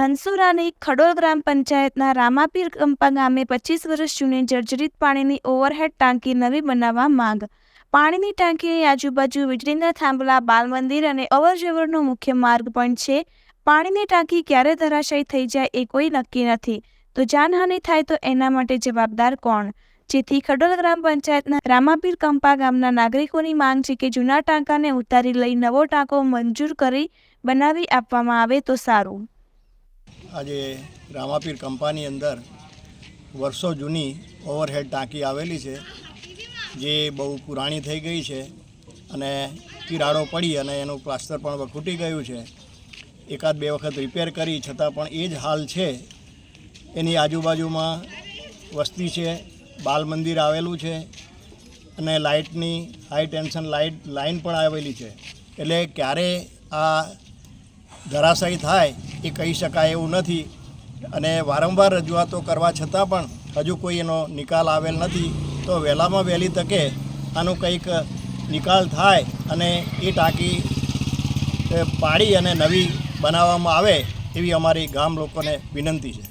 ધનસુરાની ખડોલ ગ્રામ પંચાયતના રામાપીર કંપા ગામે પચીસ વર્ષ જૂની જર્જરિત પાણીની ઓવરહેડ ટાંકી નવી બનાવવા માંગ. પાણીની ટાંકીની આજુબાજુ વીજળીના થાંભલા બાલ મંદિર અને અવરજવરનો મુખ્ય માર્ગ પણ છે. પાણીની ટાંકી ક્યારે ધરાશાયી થઈ જાય એ કોઈ નક્કી નથી. તો જાનહાનિ થાય તો એના માટે જવાબદાર કોણ? જેથી ખડોલ ગ્રામ પંચાયતના રામાપીર કંપા ગામના નાગરિકોની માંગ છે કે જૂના ટાંકાને ઉતારી લઈ નવો ટાંકો મંજૂર કરી બનાવી આપવામાં આવે તો સારું. આજે રામાપીર કંપાની અંદર વર્ષો જૂની ઓવરહેડ ટાંકી આવેલી છે, જે બહુ પુરાણી થઈ ગઈ છે અને તિરાડો પડી અને એનું પ્લાસ્ટર પણ ખૂટી ગયું છે. એકાદ બે વખત રિપેર કરી, છતાં પણ એ જ હાલ છે. એની આજુબાજુમાં વસ્તી છે, બાલ મંદિર આવેલું છે અને લાઇટની હાઈ ટેન્શન લાઇટ લાઇન પણ આવેલી છે. એટલે ક્યારે આ ધરાશાયી થાય એ કહી શકાય એવું નથી. અને વારંવાર રજૂઆતો કરવા છતાં પણ હજુ કોઈ એનો નિકાલ આવેલ નથી. તો વહેલામાં વહેલી તકે આનો કંઈક નિકાલ થાય અને એ ટાંકી પાડી અને નવી બનાવવામાં આવે એવી અમારી ગામ લોકોને વિનંતી છે.